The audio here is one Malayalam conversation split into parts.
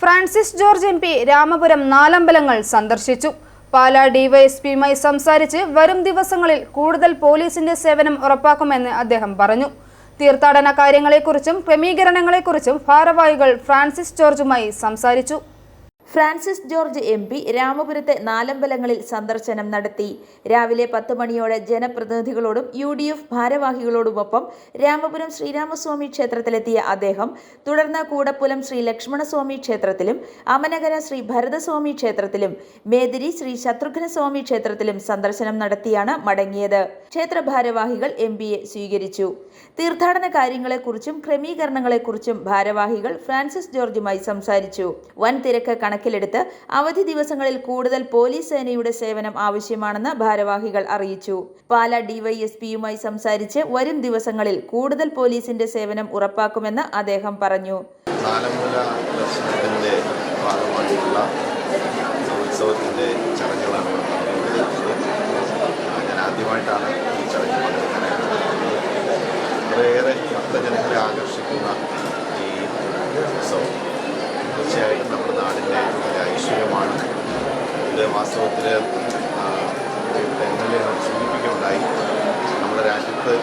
Francis George M P Ramapuram നാലമ്പലങ്ങൾ സന്ദർശിച്ചു. പാലാ ഡിവൈഎസ്പിയുമായി സംസാരിച്ച് വരും ദിവസങ്ങളിൽ കൂടുതൽ പോലീസിന്റെ സേവനം ഉറപ്പാക്കുമെന്ന് അദ്ദേഹം പറഞ്ഞു. തീർത്ഥാടന കാര്യങ്ങളെക്കുറിച്ചും ക്രമീകരണങ്ങളെക്കുറിച്ചും ഭാരവാഹികൾ ഫ്രാൻസിസ് ജോർജുമായി സംസാരിച്ചു. ഫ്രാൻസിസ് ജോർജ് എം പി രാമപുരത്തെ നാലമ്പലങ്ങളിൽ സന്ദർശനം നടത്തി. രാവിലെ പത്ത് മണിയോടെ ജനപ്രതിനിധികളോടും യു ഡി എഫ് ഭാരവാഹികളോടുമൊപ്പം രാമപുരം ശ്രീരാമസ്വാമി ക്ഷേത്രത്തിലെത്തിയ അദ്ദേഹം തുടർന്ന് കൂടപ്പുലം ശ്രീ ലക്ഷ്മണസ്വാമി ക്ഷേത്രത്തിലും അമനകര ശ്രീ ഭരതസ്വാമി ക്ഷേത്രത്തിലും മേദിരി ശ്രീ ശത്രുഘ്നസ്വാമി ക്ഷേത്രത്തിലും സന്ദർശനം നടത്തിയാണ് മടങ്ങിയത്. ക്ഷേത്ര ഭാരവാഹികൾ എം പിയെ സ്വീകരിച്ചു. തീർത്ഥാടന കാര്യങ്ങളെക്കുറിച്ചും ക്രമീകരണങ്ങളെക്കുറിച്ചും ഭാരവാഹികൾ ഫ്രാൻസിസ് ജോർജുമായി സംസാരിച്ചു. വൻ തിരക്ക് കണക്കിലെടുത്ത് അവധി ദിവസങ്ങളിൽ കൂടുതൽ പോലീസ് സേനയുടെ സേവനം ആവശ്യമാണെന്ന് ഭാരവാഹികൾ അറിയിച്ചു. പാല ഡിവൈഎസ്പിയുമായി സംസാരിച്ച് വരും ദിവസങ്ങളിൽ കൂടുതൽ പോലീസിന്റെ സേവനം ഉറപ്പാക്കുമെന്ന് അദ്ദേഹം പറഞ്ഞു. ഭാഗമായിട്ടുള്ള ഉത്സവത്തിന്റെ ചടങ്ങുകളാണ് ഭക്തജനങ്ങളെ ആകർഷിക്കുന്ന ഈ ഉത്സവം തീർച്ചയായും നമ്മുടെ നാടിന്റെ ഒരു ഐശ്വര്യമാണ്. ഇത് വാസ്തവത്തിൽ എം എൽ എ സൂചിപ്പിക്കുകയുണ്ടായി നമ്മുടെ രാജ്യത്ത്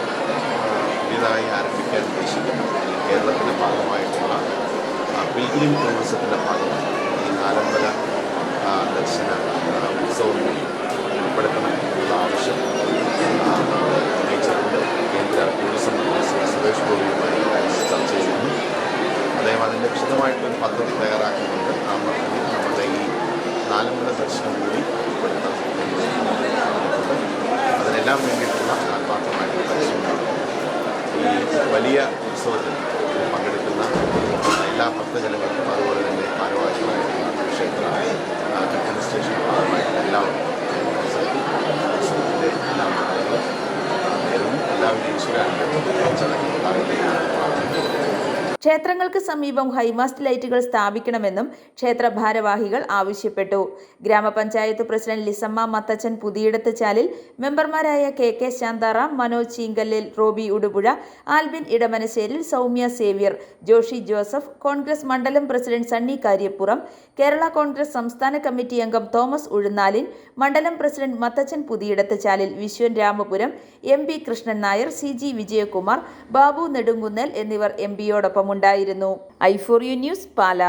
പുതിയതായി ആരംഭിക്കാൻ ഉദ്ദേശിക്കുന്ന കേരളത്തിന്റെ ഭാഗമായിട്ടുള്ള പിൽഗ്രിം ടൂറിസത്തിന്റെ ഭാഗമാണ് വിശദമായിട്ടൊരു പദ്ധതി തയ്യാറാക്കുന്നുണ്ട്. ആ പദ്ധതി നമ്മുടെ ഈ നാലമ്പല ദർശനം കൂടി ഉൾപ്പെടുത്താൻ അതിനെല്ലാം വേണ്ടിയിട്ടുള്ള ആത്മാർത്ഥമായിട്ടുള്ള പരിശ്രമമാണ് ഈ വലിയ ഉത്സവത്തിൽ പങ്കെടുക്കുന്ന എല്ലാ ഭക്തജനങ്ങൾക്കും അതുപോലെ തന്നെ ഭാരവാഹികളായിട്ടുള്ള ക്ഷേത്രമായ അഡ്മിനിസ്ട്രേഷൻ ഭാഗമായിട്ടുള്ള എല്ലാവരും ഉത്സവത്തിന്റെ എല്ലാ ആളുകളും നേരുന്നു എല്ലാവിധ ഈശ്വരാനുഗ്രഹവും ചടങ്ങുണ്ടാകട്ടെ എന്നാണ് പ്രാർത്ഥിക്കുന്നത് ക്ഷേത്രങ്ങൾക്ക് സമീപം ഹൈമാസ്റ്റ് ലൈറ്റുകൾ സ്ഥാപിക്കണമെന്നും ക്ഷേത്ര ഭാരവാഹികൾ ആവശ്യപ്പെട്ടു. ഗ്രാമപഞ്ചായത്ത് പ്രസിഡന്റ് ലിസമ്മ മത്തച്ചൻ പുതിയിടത്ത് ചാലിൽ മെമ്പർമാരായ K K Shantaram Manoj Cheenkallil Roby Udupuzha Albin Idamanasseril Soumya Xavier Joshy Joseph Congress മണ്ഡലം പ്രസിഡന്റ് സണ്ണി കാര്യപ്പുറം കേരള കോൺഗ്രസ് സംസ്ഥാന കമ്മിറ്റി അംഗം തോമസ് ഉഴുന്നാലിൻ മണ്ഡലം president Mathachan Puthiyidath Chalil Viswan Ramapuram M P Krishnan Nair C G Vijayakumar Babu Nedunkunnel എന്നിവർ M പിയോടൊപ്പമുണ്ടായിരുന്നു I for you news Pala.